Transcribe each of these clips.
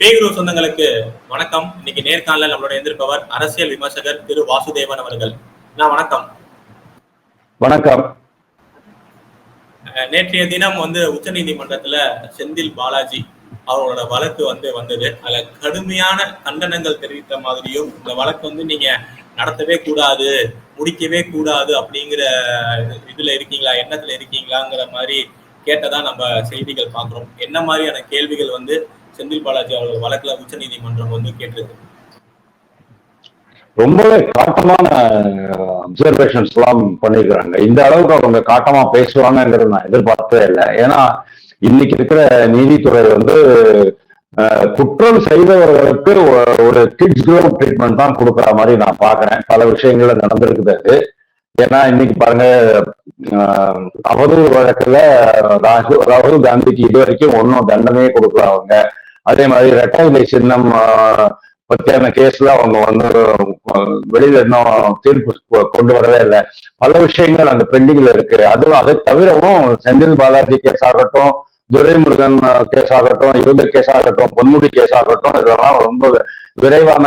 பேகுரு சொந்தங்களுக்கு வணக்கம். இன்னைக்கு நேர்காணல நம்மளோட எந்திருப்பவர் அரசியல் விமர்சகர் திரு வாசுதேவன் அவர்கள். நான் வணக்கம். வணக்கம். நேற்றைய தினம் வந்து உச்சநீதிமன்றத்துல செந்தில் பாலாஜி அவரோட வழக்கு வந்து வந்தது. அதுல கடுமையான கண்டனங்கள் தெரிவித்த மாதிரியும் இந்த வழக்கு வந்து நீங்க நடத்தவே கூடாது முடிக்கவே கூடாது அப்படிங்கிற இதுல இருக்கீங்களா எண்ணத்துல இருக்கீங்களாங்கிற மாதிரி கேட்டதா நம்ம செய்திகள் பார்க்கிறோம். என்ன மாதிரியான கேள்விகள் வந்து செந்தில் பாலாஜி அவர்கள் வழக்குல உச்சநீதிமன்றம் வந்து கேட்டிருக்கு. ரொம்பவே காட்டமான அப்சர்வேஷன்ஸ் எல்லாம் பண்ணிருக்கிறாங்க. இந்த அளவுக்கு அவங்க காட்டமா பேசுவாங்கிறது நான் எதிர்பார்த்ததே இல்லை. ஏன்னா இன்னைக்கு இருக்கிற நீதித்துறை வந்து குற்றம் செய்தவர்களுக்கு ஒரு கிட்ஸ் க்ளோ ட்ரீட்மெண்ட் தான் கொடுக்குற மாதிரி நான் பாக்குறேன் பல விஷயங்கள்ல நடந்திருக்குது அது. ஏன்னா இன்னைக்கு பாருங்க அவதூறு வழக்குல ராகுல் ராகுல் காந்திக்கு இது வரைக்கும் ஒன்னும் தண்டனையே கொடுக்கல அவங்க. அதே மாதிரி ரெட்டை சின்னம் பத்தியான கேஸ்ல அவங்க வந்து வெளியில இன்னும் தீர்ப்பு கொ- கொண்டு வரவே இல்லை. பல விஷயங்கள் அந்த பெண்டிங்ல இருக்கு. அதுவும் அதை தவிரவும் செந்தில் பாலாஜி கேஸ் ஆகட்டும் துரைமுருகன் கேஸ் ஆகட்டும் இவங்க கேஸ் ஆகட்டும் பொன்முடி கேஸ் ஆகட்டும் இதெல்லாம் ரொம்ப விரைவான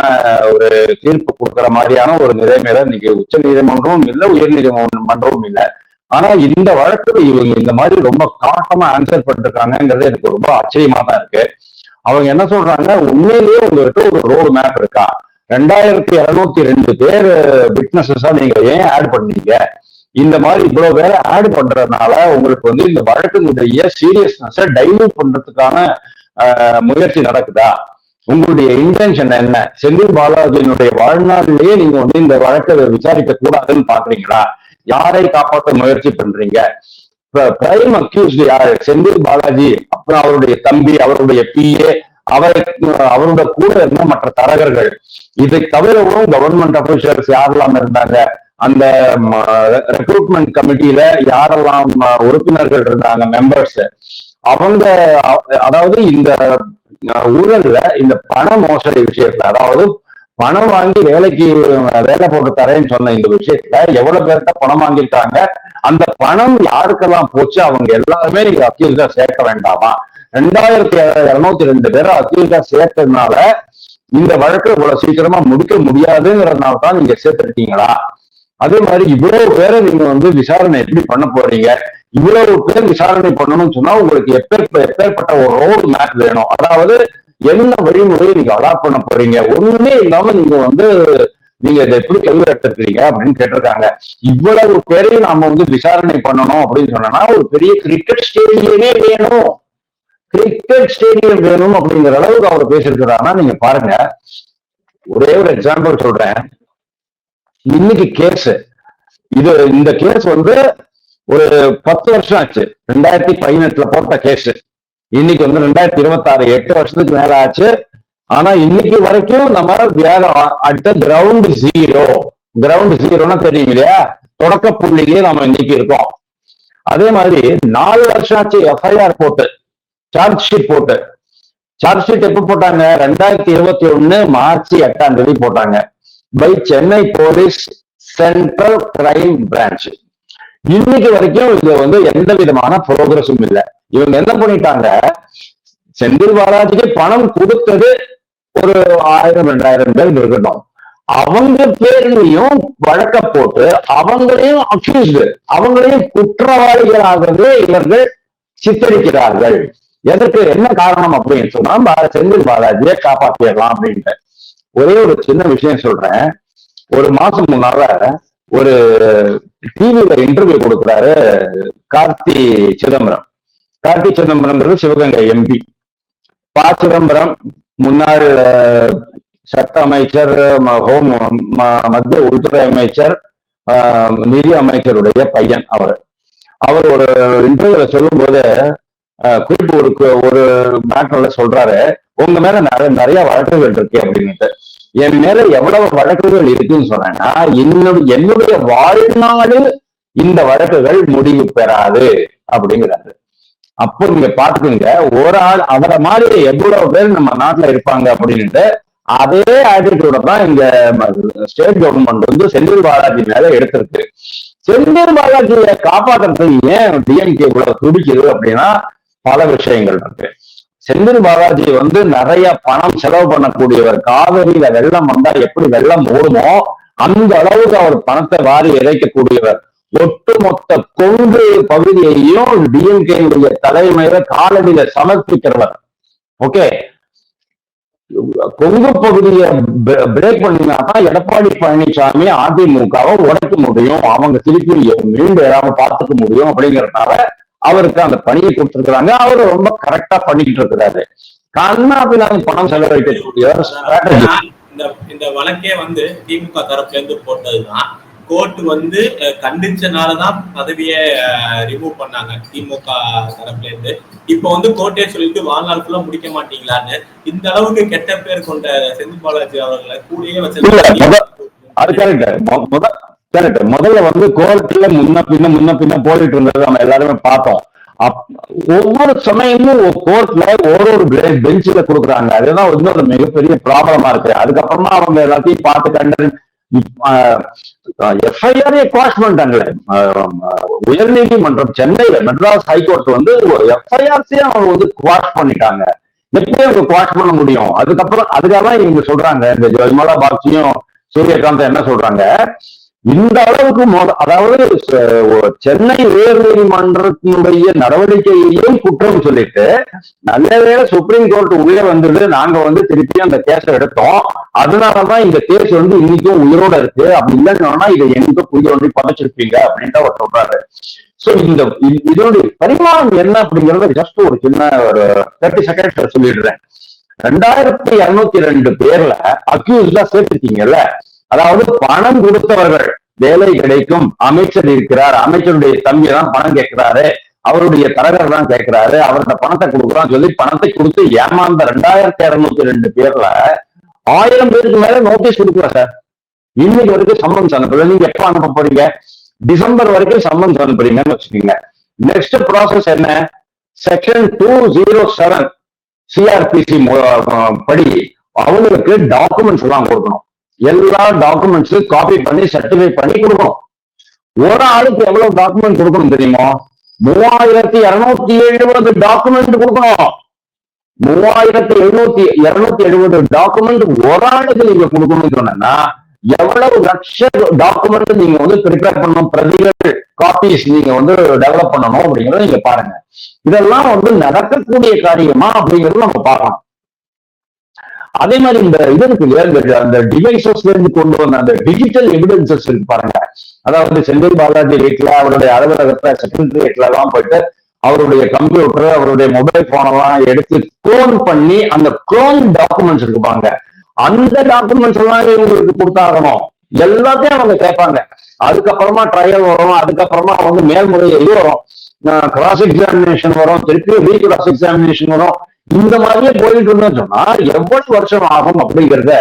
ஒரு தீர்ப்பு கொடுக்குற மாதிரியான ஒரு நிலைமையில இன்னைக்கு உச்ச நீதிமன்றமும் இல்லை உயர் நீதிமன்றமும் இல்லை. ஆனா இந்த வழக்கு இவங்க இந்த மாதிரி ரொம்ப காட்டமா ஆன்சர் பண்ணிருக்காங்கிறது எனக்கு ரொம்ப ஆச்சரியமா தான் இருக்கு. அவங்க என்ன சொல்றாங்க? உண்மையிலேயே உங்ககிட்ட ஒரு ரோடு மேப் இருக்கா? ரெண்டாயிரத்தி இருநூத்தி ரெண்டு பேர் விட்னஸஸா நீங்க ஏன் ஆட் பண்ணீங்க? இந்த மாதிரி இவ்வளவு பேரை ஆட் பண்றதுனால உங்களுக்கு வந்து இந்த வழக்கினுடைய சீரியஸ்னஸை டைல்யூட் பண்றதுக்கான முயற்சி நடக்குதா? உங்களுடைய இன்டென்ஷன் என்ன? செந்தில் பாலாஜியினுடைய வாழ்நாளிலேயே நீங்க வந்து இந்த வழக்கை விசாரிக்க கூடாதுன்னு பாக்குறீங்களா? யாரை காப்பாற்ற முயற்சி பண்றீங்க? பிரைம் அக்யூஸ்டு யாரு? செந்தில் பாலாஜி அப்புறம் அவருடைய தம்பி அவருடைய பிஏ அவரை அவரோட கூட இருந்த மற்ற தரகர்கள். இதை தவிரவும் கவர்மெண்ட் அபிஷியல்ஸ் யாரெல்லாம் இருந்தாங்க? அந்த ரெக்ரூட்மெண்ட் கமிட்டியில யாரெல்லாம் உறுப்பினர்கள் இருந்தாங்க மெம்பர்ஸ் அவங்க அதாவது இந்த ஊழல்ல இந்த பண மோசடி விஷயத்துல அதாவது பணம் வாங்கி வேலைக்கு வேலை போட்டு தரேன்னு சொன்ன இந்த விஷயத்துல எவ்வளவு பேர்கிட்ட பணம் வாங்கியிருக்காங்க? அந்த பணம் யாருக்கெல்லாம் போச்சு? அவங்க எல்லாருமே நீங்க அக்யூஸ்டா சேர்க்க வேண்டாமா? ரெண்டாயிரத்தி இருநூத்தி ரெண்டு பேரை அக்யூஸ்டா சேர்த்ததுனால இந்த வழக்கு இவ்வளவு சீக்கிரமா முடிக்க முடியாதுங்கிறதுனால தான் நீங்க சேர்த்துருக்கீங்களா அதே மாதிரி இவ்வளவு பேரை நீங்க வந்து விசாரணை எப்படி பண்ண போறீங்க? இவ்வளவு பேர் விசாரணை பண்ணணும்னு சொன்னா உங்களுக்கு எப்பேற்ப எப்பேற்பட்ட ஒரு ரோடு மேப் வேணும். அதாவது என்ன வழிமுறையை நீங்க அடாப்ட் பண்ண போறீங்க? ஒண்ணுமே இல்லாம நீங்க வந்து நீங்க இதை எப்படி கேள்வி அப்படின்னு கேட்டிருக்காங்க. இவ்வளவு பேரையும் நாம வந்து விசாரணை பண்ணணும் அப்படின்னு சொன்னா ஒரு பெரிய கிரிக்கெட் ஸ்டேடியமே வேணும். கிரிக்கெட் ஸ்டேடியம் வேணும் அப்படிங்கிற அளவுக்கு அவர் பேசியிருக்கிறாருன்னா நீங்க பாருங்க. ஒரே ஒரு எக்ஸாம்பிள் சொல்றேன். இன்னைக்கு கேஸ் இது இந்த கேஸ் வந்து ஒரு பத்து வருஷம் ஆச்சு. ரெண்டாயிரத்தி பதினெட்டுல போட்ட கேஸ் இன்னைக்கு வந்து ரெண்டாயிரத்தி இருபத்தி ஆறு எட்டு வருஷத்துக்கு மேல ஆச்சு. ஆனா இன்னைக்கு வரைக்கும் நம்ம வேகம் அடுத்த கிரவுண்ட் ஜீரோ கிரவுண்ட் ஜீரோனா தெரியும் இல்லையா? தொடக்க புள்ளியே நம்ம இன்னைக்கு இருக்கோம். அதே மாதிரி நாலு வருஷம் ஆச்சு எஃப்ஐஆர் போட்டு சார்ஜ் ஷீட் போட்டு. சார்ஜ் ஷீட் எப்ப போட்டாங்க? ரெண்டாயிரத்தி இருபத்தி ஒண்ணு மார்ச் எட்டாம் தேதி போட்டாங்க. By Chennai police central crime branch இன்னைக்கு வரைக்கும் இது வந்து எந்த விதமான ப்ரோக்ரஸும் இல்லை. இவங்க என்ன பண்ணிட்டாங்க? செந்தில் பாலாஜிக்கு பணம் கொடுத்தது ஒரு ஆயிரம் ரெண்டாயிரம் பேர் இருக்கட்டும் அவங்க பேர்லயும் வழக்க போட்டு அவங்களையும் அக்யூஸ்டு அவங்களையும் குற்றவாளிகளாகவே இவர்கள் சித்தரிக்கிறார்கள். எதற்கு? என்ன காரணம் அப்படின்னு சொன்னா செந்தில் பாலாஜியை காப்பாற்றிடலாம் அப்படின்ட்டு. ஒரே ஒரு சின்ன விஷயம் சொல்றேன். ஒரு மாசம் முன்னால ஒரு டிவியில இன்டர்வியூ கொடுக்குறாரு கார்த்தி சிதம்பரம். கார்த்தி சிதம்பரம்ன்றது சிவகங்கை எம்பி ப. சிதம்பரம் முன்னாள் சட்ட அமைச்சர் ம- ஹோம் ம- மத்திய உள்துறை அமைச்சர் நிதி அமைச்சருடைய பையன் அவர். அவர் ஒரு இன்டர்வியூல சொல்லும் போது குறிப்பு ஒரு ஒரு மேட்டர்ல சொல்றாரு. உங்க மேல நிறைய நிறைய வழக்குகள் இருக்கு அப்படின்னுட்டு. என் மேல எவ்வளவு வழக்குகள் இருக்குன்னு சொன்னா என்னுடைய என்னுடைய வாழ்நாளில் இந்த வழக்குகள் முடிவு பெறாது அப்படிங்கிறாரு. அப்போ நீங்க பாத்துக்கோங்க ஒரு ஆள் அவரை மாதிரி எவ்வளவு பேர் நம்ம நாட்டுல இருப்பாங்க அப்படின்னுட்டு அதே ஆட்டிடியூட தான் இந்த ஸ்டேட் கவர்மெண்ட் வந்து செந்தில் பாலாஜி மேல எடுத்திருக்கு. செந்தில் பாலாஜியை காப்பாற்றுறதுக்கு ஏன் டிஎம்கே இவ்வளவு துடிக்குது அப்படின்னா பல விஷயங்கள் இருக்கு. செந்தில் பாலாஜி வந்து நிறைய பணம் செலவு பண்ணக்கூடியவர். காவிரியில வெள்ளம் வந்தா எப்படி வெள்ளம் ஓடுமோ அந்த அளவுக்கு அவர் பணத்தை வாரி இறைக்கக்கூடியவர். ஒட்டுமொத்த கொங்கு பகுதியையும் டிஎம்கேயுடைய தலைமையில காலடியில சமர்ப்பிக்கிறவர். ஓகே. கொங்கு பகுதியை பிரேக் பண்ணினாதான் எடப்பாடி பழனிசாமி அதிமுகவை உடைக்க முடியும். அவங்க திருப்பி மீண்டும் ஏதாவது பார்த்துக்க முடியும் அப்படிங்கறதுனால அவருக்கு அந்த பணியை கொடுத்திருக்கிறாங்க. அவர் ரொம்ப கரெக்டா பண்ணிட்டு இருக்கிறாரு. கண்ணாபினாலும் பணம் செலவழிக்கக்கூடிய ஸ்ட்ராட்டஜி இந்த வழக்கே வந்து திமுக தரப்புல இருந்து போட்டதுதான். கோர்ட் வந்து கண்டிச்சனாலதான் பதவியை ரிமூவ் பண்ணாங்க திமுக தரப்புல இருந்து இப்போ வந்து கோர்ட்டே சொல்லிட்டு வாழ்நாள் ஃபுல்லா முடிக்க மாட்டீங்களான்னு இந்த அளவுக்கு கெட்ட பேர் கொண்ட செந்தில் பாலாஜி அவர்களை கூடயே வச்சு முத- அது கரெக்ட் கரெக்ட் முதல்ல வந்து கோர்ட்ல முன்ன பின்ன முன்ன பின்ன போயிட்டு இருந்தது நம்ம எல்லாருமே பார்த்தோம். அப்- ஒவ்வொரு சமயமும் கோர்ட்ல ஒரு ஒரு பெஞ்சில கொடுக்குறாங்க. அதுதான் இன்னொரு மிகப்பெரிய ப்ராப்ளமா இருக்கு. அதுக்கப்புறமா அவங்க எல்லாத்தையும் பார்த்து கண்டு எஃப்ஐஆரே குவாஷ் பண்ணிட்டாங்களே. உயர் நீதிமன்றம் சென்னையில மெட்ராஸ் ஹைகோர்ட் வந்து எஃப்ஐஆர்ஸே அவங்க வந்து குவாஷ் பண்ணிட்டாங்க. எப்படி அவங்க குவாஷ் பண்ண முடியும்? அதுக்கப்புறம் அதுக்காக தான் இவங்க சொல்றாங்க. இந்த ஜெயமலா பாக்சியும் சூரியகாந்த் என்ன சொல்றாங்க? இந்த அளவுக்கு அதாவது சென்னை உயர் நீதிமன்றத்தினுடைய நடவடிக்கையையும் குற்றம் சொல்லிட்டு நல்ல வேலை சுப்ரீம் கோர்ட் உள்ளே வந்தது நாங்க வந்து திருப்பி அந்த கேஸை எடுத்தோம். அதனாலதான் இந்த கேஸ் வந்து இன்னைக்கும் உயிரோட இருக்கு. அப்படி இல்லைன்னா சொன்னா இதை எங்க புரிய வந்து பதைச்சிருப்பீங்க அப்படின்ட்டு அவர் சொல்றாரு. சோ இந்த இதனுடைய பரிமாணம் என்ன அப்படிங்கறத ஜஸ்ட் ஒரு சின்ன ஒரு தேர்ட்டி செகண்ட்ஸ் சொல்லிடுறேன். ரெண்டாயிரத்தி இருநூத்தி ரெண்டு பேர்ல அக்யூஸ்டா சேர்த்துட்டீங்கல்ல அதாவது பணம் கொடுத்தவர்கள் வேலை கிடைக்கும் அமைச்சர் இருக்கிறார் அமைச்சருடைய தம்பி தான் பணம் கேட்கிறாரு அவருடைய தரகர் தான் கேட்கிறாரு அவர்கிட்ட பணத்தை கொடுக்குறான்னு சொல்லி பணத்தை கொடுத்து ஏமாந்த ரெண்டாயிரத்தி இருநூத்தி ரெண்டு பேர்ல ஆயிரம் பேருக்கு மேல நோட்டீஸ் கொடுக்கல சார் இன்னைக்கு வரைக்கும் சம்மன்ஸ் அனுப்பல நீங்க எப்ப அனுப்ப போறீங்க? டிசம்பர் வரைக்கும் சம்மன்ஸ் அனுப்புறீங்கன்னு வச்சுக்கோங்க. நெக்ஸ்ட் ப்ராசஸ் என்ன? Section two zero seven CrPC படி அவங்களுக்கு டாக்குமெண்ட்ஸ் எல்லாம் கொடுக்கணும். எல்லா டாக்குமெண்ட்ஸையும் காப்பி பண்ணி சர்டிஃபை பண்ணி கொடுக்கணும். ஒரு ஆளுக்கு எவ்வளவு டாக்குமெண்ட் கொடுக்கணும் தெரியுமா? மூவாயிரத்தி இருநூத்தி எழுபது டாக்குமெண்ட் கொடுக்கணும். மூவாயிரத்தி எழுநூத்தி இருநூத்தி எழுபது டாக்குமெண்ட் ஒரு ஆளுக்கு நீங்க கொடுக்கணும்னு சொன்னா எவ்வளவு லட்ச டாக்குமெண்ட் நீங்க வந்து ப்ரிப்பேர் பண்ணணும் பிரதிகள் காப்பீஸ் நீங்க வந்து டெவலப் பண்ணணும் அப்படிங்கறத நீங்க பாருங்க. இதெல்லாம் வந்து நடக்கக்கூடிய காரியமா அப்படிங்கறது நம்ம பார்க்கலாம் அதே மாதிரி இந்த இது இருக்கு இல்லையா, இந்த அந்த டிவைசஸ்ல இருந்து கொண்டு வந்த அந்த டிஜிட்டல் எவிடன்சஸ் இருக்கு பாருங்க. அதாவது செந்தில் பாலாஜி வீட்டுல அவருடைய அலுவலகத்துல செக்ரட்டரியேட்ல எல்லாம் போயிட்டு அவருடைய கம்ப்யூட்டர் அவருடைய மொபைல் போன் எல்லாம் எடுத்து க்ளோன் பண்ணி அந்த க்ளோன் டாக்குமெண்ட்ஸ் இருக்குப்பாங்க அந்த டாக்குமெண்ட்ஸ் எல்லாம் இவங்களுக்கு கொடுத்தாகணும். எல்லாத்தையும் அவங்க கேட்பாங்க. அதுக்கப்புறமா ட்ரையல் வரும் அதுக்கப்புறமா வந்து மேல்முறையீடு வரும். கிராஸ் எக்ஸாமினேஷன் வரும் திருப்பி ரீ கிராஸ் எக்ஸாமினேஷன் வரும். இந்த மாதிரியே போயிட்டு இருந்தோம்னு சொன்னா எவ்வளவு வருஷம் ஆகும் அப்படிங்கிறத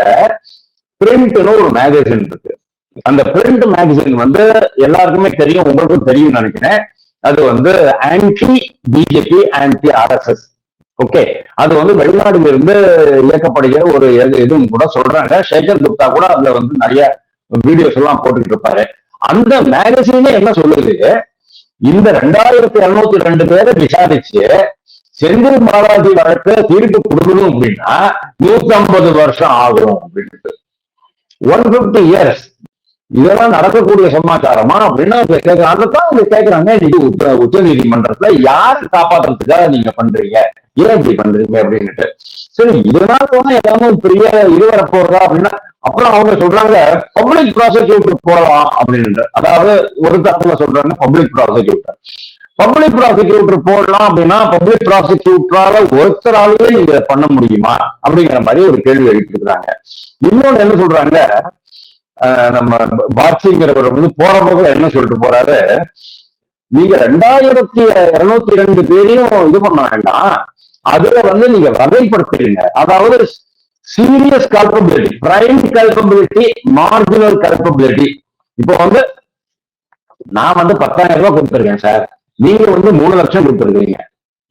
பிரிண்ட்னு ஒரு மேகசின் இருக்கு. அந்த பிரிண்ட் மேகசின் வந்து எல்லாருக்குமே தெரியும் உங்களுக்கும் தெரியும் நினைக்கிறேன். அது வந்து anti BJP anti RSS okay அது வந்து வெளிநாடுல இருந்து இயக்கப்படுகிற ஒரு இது- இதுவும் கூட சொல்றாங்க. சேகர் குப்தா கூட அதுல வந்து நிறைய வீடியோஸ் எல்லாம் போட்டுக்கிட்டு இருப்பாரு. அந்த மேகசினே என்ன சொல்லுது? இந்த ரெண்டாயிரத்தி இருநூத்தி ரெண்டு பேரை விசாரிச்சு செந்தில் பாலாஜி வழக்கு தீர்ப்பு கொடுக்கணும் அப்படின்னா நூத்தி ஐம்பது வருஷம் ஆகும் அப்படின்ட்டு. ஒன் பிப்டி இயர்ஸ் இதெல்லாம் நடக்கக்கூடிய சமாச்சாரமா அப்படின்னா அவங்க கேட்கறாங்க அதைத்தான் அவங்க கேட்கறாங்க. இன்னைக்கு உச்ச உச்ச நீதிமன்றத்துல யாரு காப்பாத்துறதுக்காக நீங்க பண்றீங்க? ஏன் இப்படி பண்றீங்க அப்படின்னுட்டு. சரி இதனால போனா எல்லாமே பெரிய இது வர போறதா அப்படின்னா அப்புறம் அவங்க சொல்றாங்க பப்ளிக் ப்ராசிக்யூட்டர் போடலாம் அப்படின்ட்டு அதாவது ஒரு தரத்துல சொல்றாங்க பப்ளிக் ப்ராசிக்யூட்டர் பப்ளிக் ப்ராசிக்யூட்டர் போடலாம் அப்படின்னா பப்ளிக் ப்ராசிக்யூட்டரால ஒருத்தராலேயே இதை பண்ண முடியுமா? அப்படிங்கிற மாதிரி ஒரு கேள்வி எழுப்பிருக்கிறாங்க இன்னொன்னு என்ன சொல்றாங்க? நம்ம பாட்சிங்கிறவர் வந்து போற போக என்ன சொல்லிட்டு போறாரு? நீங்க ரெண்டாயிரத்தி இருநூத்தி ரெண்டு பேரையும் இது பண்ண வேண்டாம். அதுல வந்து நீங்க வகைப்படுத்துறீங்க. அதாவது serious culpability prime culpability marginal culpability இப்போ வந்து நான் வந்து பத்தாயிரம் ரூபாய் கொடுத்துருக்கேன் சார். நீங்க வந்து மூணு லட்சம் கொடுத்துருக்கீங்க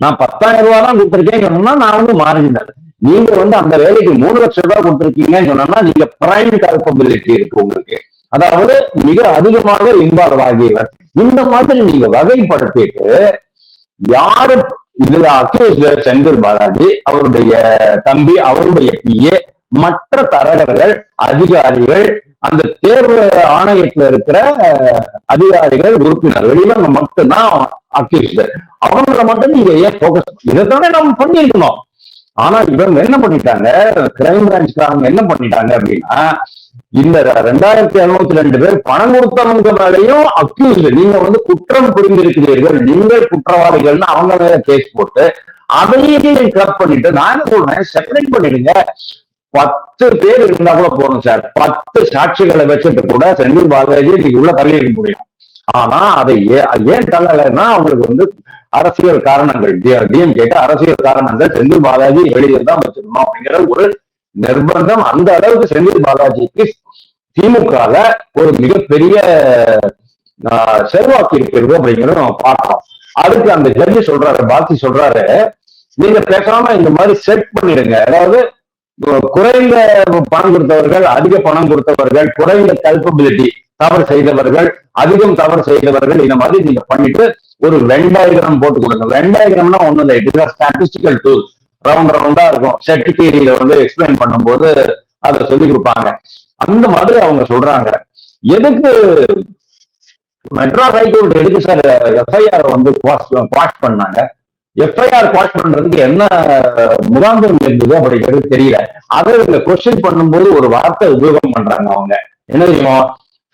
நான் பத்தாயிரம் ரூபாய் தான் கொடுத்துருக்கேன் சொன்னா நான் வந்து மார்ஜினல் நீங்க வந்து அந்த வேலைக்கு மூணு லட்சம் ரூபாய் கொடுத்துருக்கீங்கன்னு சொன்னா நீங்க பிரைம் கல்பபிலிட்டி இருக்கு உங்களுக்கு. அதாவது மிக அதிகமாக இன்வால்வ் ஆகியவர். இந்த மாதிரி நீங்க வகைப்படுத்திட்டு யாரு இதுல அக்யூஸ்டர் செந்தில் பாலாஜி அவருடைய தம்பி அவருடைய பிஏ மற்ற தரகர்கள் அதிகாரிகள் அந்த தேர்வு ஆணையத்துல இருக்கிற அதிகாரிகள் உறுப்பினர்கள் இவங்க மட்டும்தான் அக்யூஸ்ட் அவங்கள மட்டும் நீங்க ஏன் போக்கஸ் இதைத்தானே நம்ம பண்ணிருக்கணும் ஆனா இவங்க என்ன பண்ணிட்டாங்க? கிரைம் பிரான்ச்காரங்க என்ன பண்ணிட்டாங்க அப்படின்னா இந்த ரெண்டாயிரத்தி எழுநூத்தி ரெண்டு பேர் பணம் கொடுத்தவங்க மேலையும் அக்யூஸ்ட் நீங்க வந்து குற்றம் புரிந்திருக்கிறீர்கள். நீங்கள் குற்றவாளிகள்னு அவங்க மேல கேஸ் போட்டு அதையே கிளப் பண்ணிட்டு நான் என்ன சொல்றேன் செப்பரேட் பண்ணிடுங்க. பத்து பேர் இருந்தா கூட போதும் சார். பத்து சாட்சிகளை வச்சுட்டு கூட செந்தில் பாலாஜி இன்னைக்கு உள்ள தள்ளியிருக்க முடியும். ஆனா அதை ஏ- அது ஏன் தள்ளலைன்னா அவங்களுக்கு வந்து அரசியல் காரணங்கள். டிஎம்கேக்கு அரசியல் காரணங்கள் செந்தில் பாலாஜி வெளியே தான் வச்சிருந்தோம் அப்படிங்கிற ஒரு நிர்பந்தம் அந்த அளவுக்கு செந்தில் பாலாஜிக்கு திமுகல ஒரு மிகப்பெரிய செல்வாக்கு இருக்கிறது அப்படிங்கிறத நம்ம பார்க்கிறோம் அதுக்கு அந்த ஜட்ஜி சொல்றாரு பாத்தி சொல்றாரு நீங்க பேசாம இந்த மாதிரி செட் பண்ணிடுங்க. அதாவது குறைந்த பணம் கொடுத்தவர்கள் அதிக பணம் கொடுத்தவர்கள் குறைந்த கல்பபிலிட்டி தவறு செய்தவர்கள் அதிகம் தவறு செய்தவர்கள் இந்த மாதிரி நீங்க பண்ணிட்டு ஒரு வெண்டாயிரம் போட்டு கொடுங்க. வெண்டாயிரம்னா ஒண்ணும் இல்லை. It is statistical tool round ரவுண்டா இருக்கும். செட் தியரியில வந்து எக்ஸ்பிளைன் பண்ணும்போது அதை சொல்லி கொடுப்பாங்க. அந்த மாதிரி அவங்க சொல்றாங்க. எதுக்கு மெட்ராஸ் ஹைகோர்ட் எதுக்கு சார் எஃப்ஐஆர் வந்து குவாஷ் பண்ணாங்க? எஃப்ஐஆர் குவாஷ் பண்றதுக்கு என்ன முகாந்திரம் இருந்தது அப்படிங்கிறது தெரியல. அதை இவங்க கொஸ்டின் பண்ணும்போது ஒரு வார்த்தை உபயோகம் பண்றாங்க அவங்க. என்ன தெரியும்?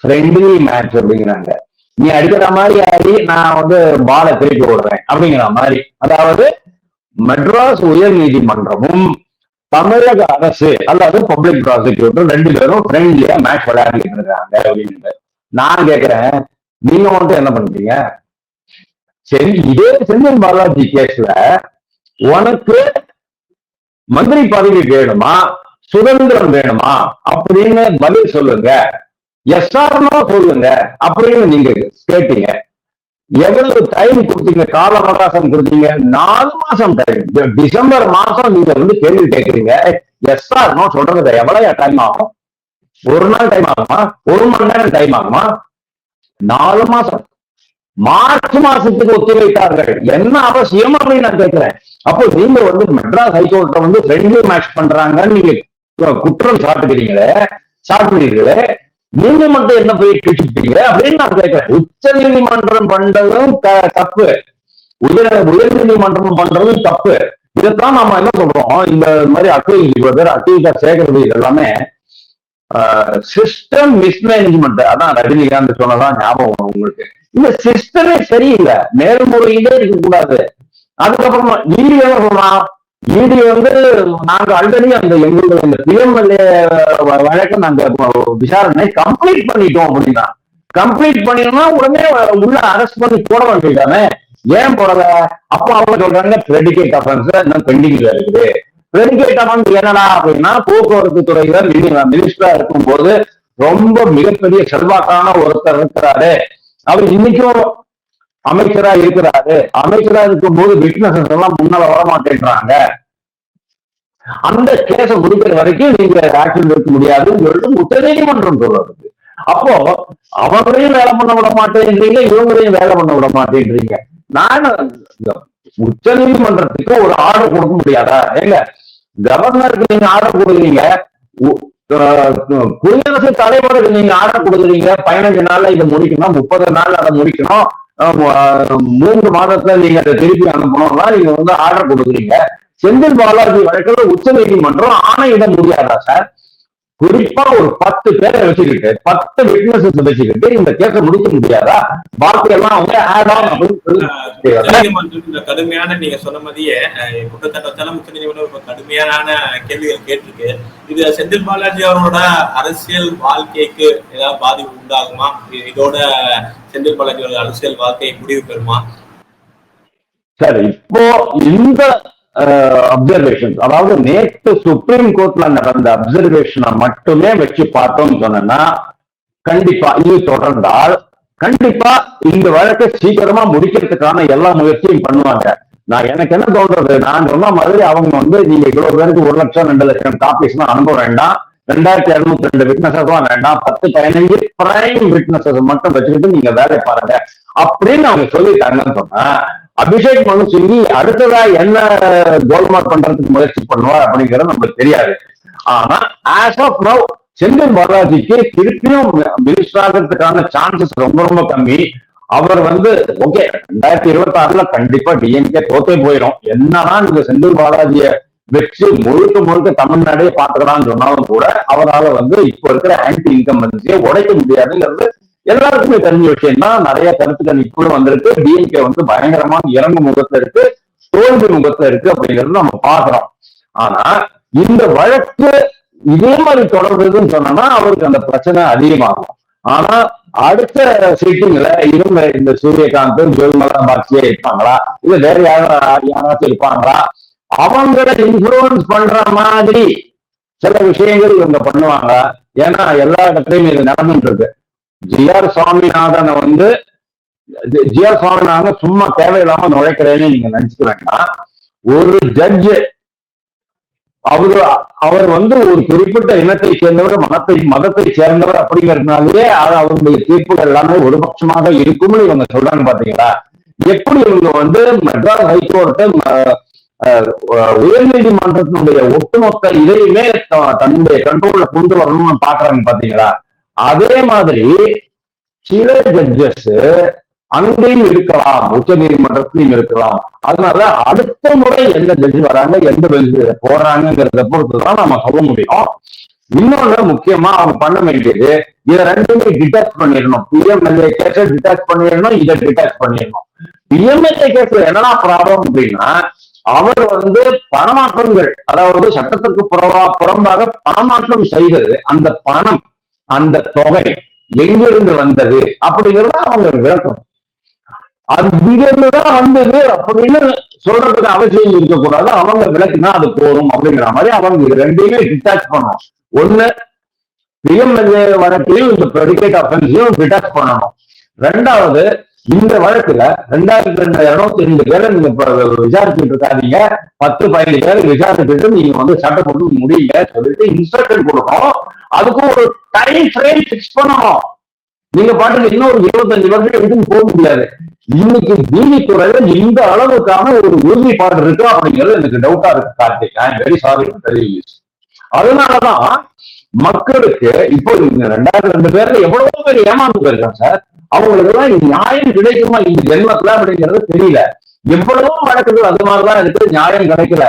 ஃப்ரெண்ட்லி மேட்ச் அப்படிங்கிறாங்க. நீ அடிக்கிற மாதிரி ஆடி நான் வந்து பாலை திருப்பி விடுறேன் அப்படிங்கிற மாதிரி. அதாவது மெட்ராஸ் உயர் நீதிமன்றமும் தமிழக அரசு அல்லது பப்ளிக் ப்ராசிக்யூட்டர் ரெண்டு பேரும் ஃப்ரெண்ட்லியா மேட்ச் விளையாடிட்டு இருக்காங்க அப்படின்னு நான் கேட்கிறேன் நீங்க வந்து என்ன பண்றீங்க? சரி இதே செந்தில் பாலாஜி கேஸ்ல உனக்கு மந்திரி பதவி வேணுமா? சுதந்திரம் வேணுமா? அப்படின்னு பதில் சொல்லுங்க. எஸ்ஆர்னா சொல்லுங்க. அப்படின்னு நீங்க கேட்டீங்க. எவ்வளவு டைம் கொடுத்தீங்க? கால அவகாசம் கொடுத்தீங்க? நாலு மாசம் டைம் டிசம்பர் மாசம் நீங்க வந்து கேள்வி கேட்கறீங்க எஸ்ஆர்னோ சொல்றது எவ்வளவு டைம் ஆகும்? ஒரு நாள் டைம் ஆகுமா? ஒரு மணி நேரம் டைம் ஆகுமா? நாலு மாசம். மார்ச் மாசத்துக்கு ஒத்திவைத்தார்கள். என்ன அவசியம் அப்படின்னு நான் கேட்கிறேன். அப்போ நீங்க வந்து மெட்ராஸ் ஹைகோர்ட்ட வந்து ஃப்ரெண்ட்லி மேட்ச் பண்றாங்கன்னு நீங்க குற்றம் சாட்டுகிறீங்களே சாட்டுகிறீங்களே நீங்க மட்டும் என்ன போய் கிழிச்சுட்டீங்க அப்படின்னு நான் கேட்கிறேன். உச்ச நீதிமன்றம் பண்றதும் த- தப்பு. உயர் உயர் நீதிமன்றம் பண்றதும் தப்பு. இதைத்தான் நாம என்ன சொல்றோம்? இந்த மாதிரி அக்யூஸ் இவ்வளவு பேர் அக்யூஸா சேர்க்கறது எல்லாமே சிஸ்டம் மிஸ்மேனேஜ்மெண்ட் அதான் ரஜினிகாந்த் சொன்னதான் ஞாபகம் வரும் உங்களுக்கு. இந்த சிஸ்டமே சரியில்லை. மேல்முறையிலே இருக்க கூடாது அதுக்கப்புறமா இடி என்ன சொல்லலாம் இடி வந்து நாங்க ஆல்ரெடி அந்த எங்களுடைய இந்த பிஎம்எல்ஏ வழக்கை நாங்க விசாரணை கம்ப்ளீட் பண்ணிட்டோம் அப்படின்னா கம்ப்ளீட் பண்ணிட்டோம்னா உடனே உள்ள அரெஸ்ட் பண்ணி போட வேண்டியதானே ஏன் போடல? அப்ப அவங்க சொல்றாங்க பிரெடிகேட் அஃபென்ஸ் இன்னும் பெண்டிங்ல இருக்குது. பிரெடிகேட் அஃபென்ஸ் என்னடா அப்படின்னா போக்குவரத்து துறையில மினிஸ்டரா இருக்கும்போது ரொம்ப மிகப்பெரிய செல்வாக்கான ஒருத்தர் இருக்கிறாரு. அவர் இன்னைக்கும் அமைச்சரா இருக்கிறாரு. அமைச்சரா இருக்கும் போது விட்னஸ் எல்லாம் முன்னால வரமாட்டேன்றாங்க. அந்த கேஸ முடிக்கிற வரைக்கும் நீங்க ஆக்ஷன் எடுக்க முடியாதுன்னு சொல்லிட்டு உச்ச நீதிமன்றம் சொல்றது அப்போ அவங்களையும் வேலை பண்ண விட மாட்டேன்றீங்க இவங்களையும் வேலை பண்ண விட மாட்டேன்றீங்க. நான் உச்ச நீதிமன்றத்துக்கு ஒரு ஆர்டர் கொடுக்க முடியாதா? ஏங்க கவர்னருக்கு நீங்க ஆர்டர் கொடுக்குறீங்க. குடியரசு தலைவருக்கு நீங்க ஆர்டர் கொடுக்குறீங்க. பதினஞ்சு நாள்ல இதை முடிக்கணும். முப்பது நாள்ல அதை முடிக்கணும். மூன்று மாதத்துல நீங்க அதை திருப்பி அனுப்பணும்னா நீங்க வந்து ஆர்டர் கொடுக்குறீங்க. செந்தில் பாலாஜி வழக்கில் உச்ச நீதிமன்றம் ஆணையிட முடியாதா சார்? குறிப்பா ஒரு பத்து பேரை வச்சுக்கிட்டு பத்து விட்னஸஸ் வச்சுக்கிட்டு இந்த கேஸை முடிக்க முடியாதா? பாக்கி எல்லாம் அவங்க ஆட் ஆன் அப்படின்னு கடுமையான நீங்க சொன்ன மாதிரியே அஹ், குற்றச்சாட்டு வச்சாலும் உச்சநீதிமன்றம் ரொம்ப கடுமையான கேள்விகள் கேட்டிருக்கு. இது செந்தில் பாலாஜி அவரோட அரசியல் வாழ்க்கைக்கு ஏதாவது பாதிப்பு உண்டாகுமா? இதோட செந்தில் பாலாஜியோட அரசியல் வாழ்க்கை முடிவு பெறுமா? சார் இப்போ இந்த அப்சர்வேஷன் அதாவது நேற்று சுப்ரீம் கோர்ட்ல நடந்த அப்சர்வேஷனை மட்டுமே வச்சு பார்த்தோம்னு சொன்னா கண்டிப்பா இது தொடர்ந்தால் கண்டிப்பா இந்த வழக்கை சீக்கிரமா முடிக்கிறதுக்கான எல்லா முயற்சியும் பண்ணுவாங்க. நான் எனக்கு என்ன தோன்றது? நான் சொன்ன மாதிரி அவங்க வந்து நீங்க இவ்வளவு பேருக்கு ஒரு லட்சம் ரெண்டு லட்சம் காப்பீஸ் அனுப்ப வேண்டாம். ரெண்டாயிரத்தி இருநூத்தி ரெண்டு விட்னஸஸ் வேண்டாம். பத்து பதினஞ்சு பிரைம் விட்னஸஸ் மட்டும் வச்சுக்கிட்டு நீங்க வேலை பாருங்க. அப்படின்னு அவங்க சொல்லிட்டாங்கன்னு சொன்னா அபிஷேக் மனு சிங்கி அடுத்ததா என்ன கோல்மார்க் பண்றதுக்கு முயற்சி பண்ணுவார் அப்படிங்கிறது நமக்கு தெரியாது. ஆனா ஆஸ் ஆஃப் நவ் செந்தில் பாலாஜிக்கு திருப்பியும் மினிஸ்டர் ஆகிறதுக்கான சான்சஸ் ரொம்ப ரொம்ப கம்மி. அவர் வந்து ஓகே ரெண்டாயிரத்தி இருபத்தி ஆறுல கண்டிப்பா டிஎம்கே தோத்தே போயிடும் என்னதான் இந்த செந்தில் பாலாஜிய வச்சு முழுக்க முழுக்க தமிழ்நாடே பாத்துக்கலாம்னு சொன்னாலும் கூட அவரால் வந்து இப்போ இருக்கிற ஆன்டி இன்கம்பன்சியை உடைக்க முடியாதுங்கிறது எல்லாருக்குமே தெரிஞ்ச விஷயம் தான் நிறைய கருத்துக்கள் கணிப்புகளும் வந்திருக்கு. டிஎம்கே வந்து பயங்கரமான இறங்கு முகத்துல இருக்கு தோல்வி முகத்துல இருக்கு அப்படிங்கிறது நம்ம பாக்குறோம் ஆனா இந்த வழக்கு இதே மாதிரி தொடர்றதுன்னு சொன்னோம்னா அவருக்கு அந்த பிரச்சனை அதிகமாகும். ஆனா அடுத்த சிட்டிங்ல இவங்க இந்த சூரியகாந்த் ஜோதிமலா பாக்சியே இருப்பாங்களா? இல்ல வேற யாராச்சும் இருப்பாங்களா? அவங்களை இன்ஃபுளுன்ஸ் பண்ற மாதிரி சில விஷயங்கள் இவங்க பண்ணுவாங்க. ஏன்னா எல்லா இடத்துலயும் இது நடந்துட்டு இருக்கு. ஜிஆர் சுவாமிநாதனை வந்து ஜிஆர் சுவாமிநாதன் சும்மா தேவையில்லாம நுழைக்கிறேன்னு நீங்க நினைச்சுக்க வேண்டாம். ஒரு ஜட்ஜ் அவரு அவர் வந்து ஒரு குறிப்பிட்ட இனத்தை சேர்ந்தவர் மதத்தை மதத்தை சேர்ந்தவர் அப்படிங்கிறதுனாலேயே அவருடைய தீர்ப்புகள் எல்லாமே ஒரு பட்சமாக இருக்கும்னு இவங்க சொல்றாங்க பாத்தீங்களா? எப்படி இவங்க வந்து மெட்ராஸ் ஹைகோர்ட்டு உயர்நீதிமன்றத்தினுடைய ஒட்டுமொத்த இதையுமே தன்னுடைய கண்ட்ரோல்ல கொண்டு வரணும்னு பாக்குறாங்க பாத்தீங்களா? அதே மாதிரி சில ஜட்ஜஸ் அங்கேயும் இருக்கலாம் உச்ச நீதிமன்றத்திலையும் இருக்கலாம். அதனால அடுத்த முறை எந்த ஜட்ஜ் வராங்க எந்த பெஞ்ச் போறாங்கிறத பொறுத்து தான் நம்ம சொல்ல முடியும். இன்னொன்னு முக்கியமா அவங்க பண்ண வேண்டியது இதை ரெண்டுமே டிட்டாச் பண்ணிடணும். பிஎம்எல்ஏ கேஸ டிட்டாச் பண்ணிடணும் இதை டிட்டாச் பண்ணிடணும். பிஎம்எல்ஏ கேஸ்ல என்னடா ப்ராப்ளம் அப்படின்னா அவர் வந்து பணமாற்றங்கள் அதாவது சட்டத்திற்கு புறவா புறம்பாக பணமாற்றம் செய்தது அந்த பணம். அந்த தொகை எங்கிருந்து வந்தது அப்படிங்கறத அவங்க விளக்கம் அது வந்தது அப்படின்னு சொல்றதுக்கு அவசியம் இருக்கக்கூடாது. அவங்க விளக்குனா அது போதும் அப்படிங்கிற மாதிரி அவங்க இது ரெண்டையுமே டிட்டாச் பண்ணணும். ஒண்ணு பிஎம்எல்ஏ வழக்கையும் இந்த ப்ரெடிகேட் அஃபென்ஸையும் டிட்டாச் பண்ணணும். ரெண்டாவது இந்த வழக்குல ரெண்டாயிரத்தி ரெண்டு இருநூத்தி ரெண்டு பேரை நீங்க விசாரிச்சுட்டு இருக்காதீங்க. பத்து பதினஞ்சு பேரை விசாரிச்சுட்டு நீங்க வந்து சட்டம் கொண்டு முடியல சொல்லிட்டு இன்ஸ்ட்ரக்ஷன் கொடுக்கணும். அதுக்கும் ஒரு டைம் ஃப்ரேம் பிக்ஸ் பண்ணணும். நீங்க பாட்டுக்கு இன்னும் ஒரு இருபத்தஞ்சு வருஷம் எடுத்து போக முடியாது. இன்னைக்கு நீதித்துறையில இந்த அளவுக்கான ஒரு உறுதிப்பாடு இருக்கு அப்படிங்கிறது எனக்கு டவுட்டா இருக்கு கார்த்திக். ஐ வெரி சாரி அதனாலதான் மக்களுக்கு இப்போ இந்த ரெண்டாயிரத்தி ரெண்டு பேர்ல எவ்வளவு பேர் ஏமாந்து போயிருக்காங்க சார் அவங்களுக்கெல்லாம் நியாயம் கிடைக்குமா? இந்த ஜென்மத்துல அப்படிங்கிறது தெரியல. எவ்வளவோ வழக்குகள் அது மாதிரிதான் இருக்கு நியாயம் கிடைக்கல.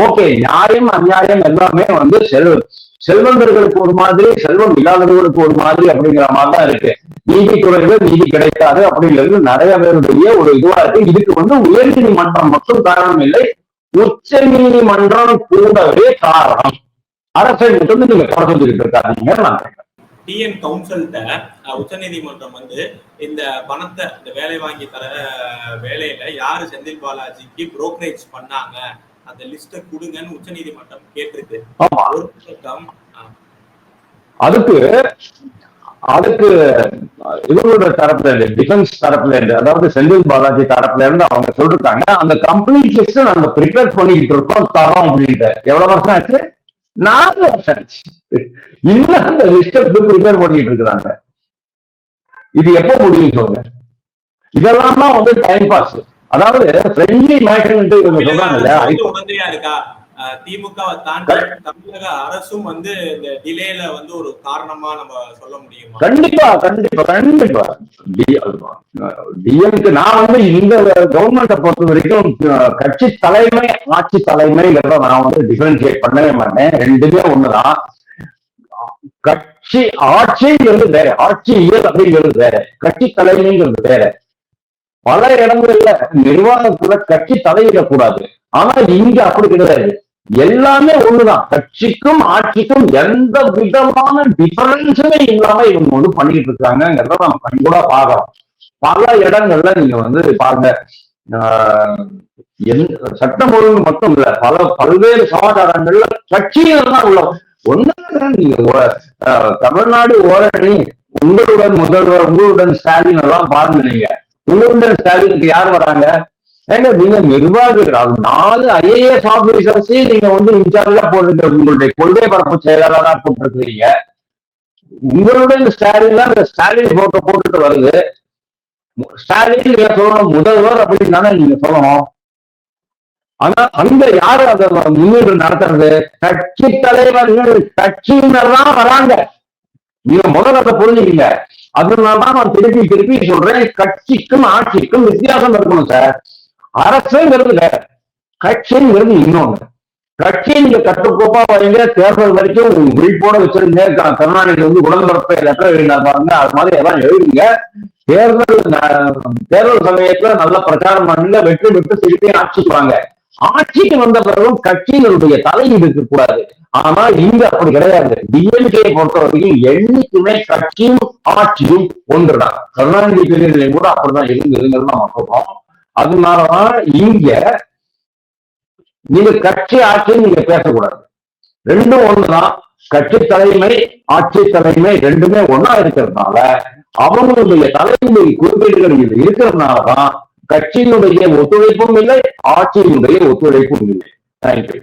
ஓகே நியாயம் அநியாயம் எல்லாமே வந்து செல் செல்வந்தர்களுக்கு ஒரு மாதிரி செல்வம் இல்லாதவர்களுக்கு ஒரு மாதிரி அப்படிங்கிற மாதிரி தான் இருக்கு நீதித்துறையில நீதி கிடைக்காது அப்படிங்கிறது நிறைய பேருடைய ஒரு இதுவா இருக்கு. இதுக்கு வந்து உயர்நீதிமன்றம் மட்டும் காரணம் இல்லை. உச்ச நீதிமன்றம் கூடவே காரணம். அரசை மட்டும் நீங்க குறை சொல்லிட்டு இருக்காதீங்க. நான் கேட்கிறேன். டிஎன் கவுன்சில்கிட்ட உச்சநீதிமன்றம் வந்து இந்த பணத்தை இந்த வேலை வாங்கி தர வேலையில யாரு செந்தில் பாலாஜிக்கு புரோக்கரேஜ் பண்ணாங்க? அந்த லிஸ்ட கொடுங்கன்னு உச்சநீதிமன்றம் கேட்டிருக்கு. ஆமா. ஒரு பக்கம் அதுக்கு அதுக்கு இவங்களோட தரப்புல இருந்து டிஃபென்ஸ் தரப்புல இருந்து அதாவது செந்தில் பாலாஜி தரப்புல இருந்து அவங்க சொல்லிருக்காங்க அந்த கம்ப்ளீட் லிஸ்ட் நாங்க ப்ரிப்பேர் பண்ணிக்கிட்டு இருக்கோம் தரோம் அப்படின்ட்டு. எவ்வளவு வருஷம் ஆச்சு? நாலு வருஷம் ஆச்சு. இன்னும் அந்த லிஸ்ட ப்ரிப்பேர் பண்ணிட்டு இருக்கிறாங்க. இது எப்போ முடியும் சொல்லுங்க. இதெல்லாம் தான் வந்து டைம் பாஸ் அதாவது ஃப்ரெண்ட்லி இவங்க சொல்றாங்க இல்லையா? திமுகவை தாண்டி தமிழக அரசும் வந்து இந்த டிலேல வந்து ஒரு காரணமா நம்ம சொல்ல முடியுமா? கண்டிப்பா கண்டிப்பா கண்டிப்பா. டிஎம்க்கு நான் வந்து இந்த கவர்மெண்ட்டை பொறுத்த வரைக்கும் கட்சி தலைமை ஆட்சி தலைமைங்கிறத நான் வந்து டிஃபரன்சியேட் பண்ணவே மாட்டேன். ரெண்டுமே ஒண்ணுதான். கட்சி ஆட்சிங்கிறது வேற. ஆட்சி இயல் அப்படிங்கிறது வேற. கட்சி தலைமைங்கிறது வேற. பல இடங்கள்ல நிர்வாகத்துல கட்சி தலையிடக்கூடாது. ஆனா இங்க அப்படி கிடையாது. எல்லாமே ஒண்ணுதான். கட்சிக்கும் ஆட்சிக்கும் எந்த விதமான டிஃபரன்ஸுமே இல்லாம இவங்க வந்து பண்ணிட்டு இருக்காங்கிறத நம்ம கண்கூட பாக்குறோம் பல இடங்கள்ல நீங்க வந்து பாருங்க ஆஹ், எந்த- சட்டம் ஒழுங்கு மட்டும் இல்ல பல பல்வேறு சமாச்சாரங்கள்ல கட்சிகள் தான் உள்ள ஒண்ணு நீங்க தமிழ்நாடு ஓரணி உங்களுடன் முதல்வர் உங்களுடன் ஸ்டாலின் எல்லாம் பாருங்க நீங்க. உங்களுடன் ஸ்டாலினுக்கு யார் வராங்க? ஏன்னா நீங்க நிர்வாகிகள் நாலு ஐஏஎஸ் ஆபீசர்ஸையும் நீங்க வந்து இன்சார்ஜா போட்டு உங்களுடைய கொள்கை பரப்பு செயலாளராக போட்டிருக்கிறீங்க. உங்களுடைய இந்த ஸ்டாலின் இந்த ஸ்டாலின் போட்டோ போட்டுட்டு வருது. ஸ்டாலின் நீங்க சொல்லணும் முதல்வர் அப்படின்னு தானே நீங்க சொல்லணும். ஆனா அங்க யாரு அதை முன்னின்று நடத்துறது? கட்சி தலைவர்கள் கட்சியினர் தான் வராங்க. நீங்க முதல்ல அதை புரிஞ்சுக்கீங்க. அதனாலதான் நான் திருப்பி திருப்பி சொல்றேன் கட்சிக்கும் ஆட்சிக்கும் வித்தியாசம் இருக்கணும் சார். அரசுங்கிறது வேற கட்சிங்கிறது இன்னொன்னு கட்சியை நீங்க கட்டுக்கோப்பா வரீங்க தேர்தல் வரைக்கும் விழிப்போட வச்சிருங்க. கருணாநிதி வந்து உடன்பிறப்பை லெட்டர் எழுதினார் பாருங்க. அது மாதிரி எல்லாம் எழுதுங்க. தேர்தல் தேர்தல் சமயத்துல நல்ல பிரச்சாரம் பண்ணுங்க வெற்றி பெற்று திருப்பி ஆட்சிக்குவாங்க ஆட்சிக்கு வந்த பிறகும் கட்சிகளுடைய தலையீடு இருக்க கூடாது ஆனா இங்க அப்படி கிடையாது. டிஎம்கே பொறுத்த வரைக்கும் என்னைக்குமே கட்சியும் ஆட்சியும் ஒன்றுதான். கருணாநிதி பெரியநிலையும் கூட அப்படிதான் இருந்ததுங்கிறது நம்ம சொல்றோம் அதனாலதான் இங்க நீங்க கட்சி ஆட்சின்னு நீங்க பேசக்கூடாது. ரெண்டும் ஒண்ணுதான். கட்சி தலைமை ஆட்சி தலைமை ரெண்டுமே ஒன்னா இருக்கிறதுனால அவங்களுடைய தலைமை குறிப்பீடுகள் இது இருக்கிறதுனாலதான் கட்சியினுடைய ஒத்துழைப்பும் இல்லை ஆட்சியினுடைய ஒத்துழைப்பும் இல்லை. தேங்க்யூ